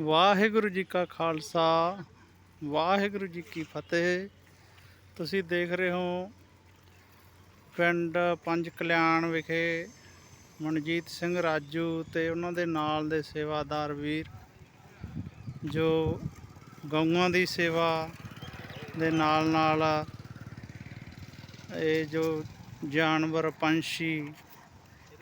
ਵਾਹਿਗੁਰੂ ਜੀ ਕਾ ਖਾਲਸਾ, ਵਾਹਿਗੁਰੂ ਜੀ ਕੀ ਫਤਿਹ। ਤੁਸੀਂ ਦੇਖ ਰਹੇ ਹੋ ਪਿੰਡ ਪੰਜ ਕਲਿਆਣ ਵਿਖੇ ਮਨਜੀਤ ਸਿੰਘ ਰਾਜੂ ਤੇ ਉਹਨਾਂ ਦੇ ਨਾਲ ਦੇ ਸੇਵਾਦਾਰ ਵੀਰ, ਜੋ ਗਊਆਂ ਦੀ ਸੇਵਾ ਦੇ ਨਾਲ ਨਾਲ ਇਹ ਜੋ ਜਾਨਵਰ, ਪੰਛੀ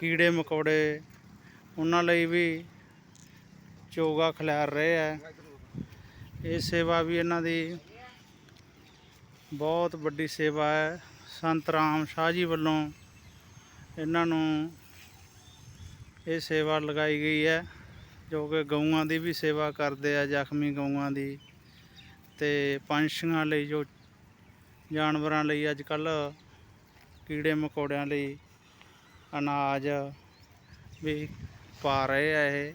ਕੀੜੇ ਮਕੌੜੇ ਉਹਨਾਂ ਲਈ ਵੀ ਚੋਗਾ ਖਿਲਾਰ ਰਹੇ ਹੈ ਇਹ ਸੇਵਾ ਵੀ ਇਹਨਾਂ ਦੀ ਬਹੁਤ ਵੱਡੀ ਸੇਵਾ ਹੈ। ਸੰਤ ਰਾਮ ਸ਼ਾਹ ਜੀ ਵੱਲੋਂ ਇਹਨਾਂ ਨੂੰ ਇਹ ਸੇਵਾ ਲਗਾਈ ਗਈ ਹੈ, ਜੋ ਕਿ ਗਊਆਂ ਦੀ ਵੀ ਸੇਵਾ ਕਰਦੇ ਆ, ਜ਼ਖਮੀ ਗਊਆਂ ਦੀ। ਤੇ ਪੰਛੀਆਂ ਲਈ ਜੋ ਜਾਨਵਰਾਂ ਲਈ ਅੱਜ ਕੱਲ ਕੀੜੇ ਮਕੌੜਿਆਂ ਲਈ ਅਨਾਜ ਵੀ ਪਾ ਰਹੇ ਆ ਇਹ।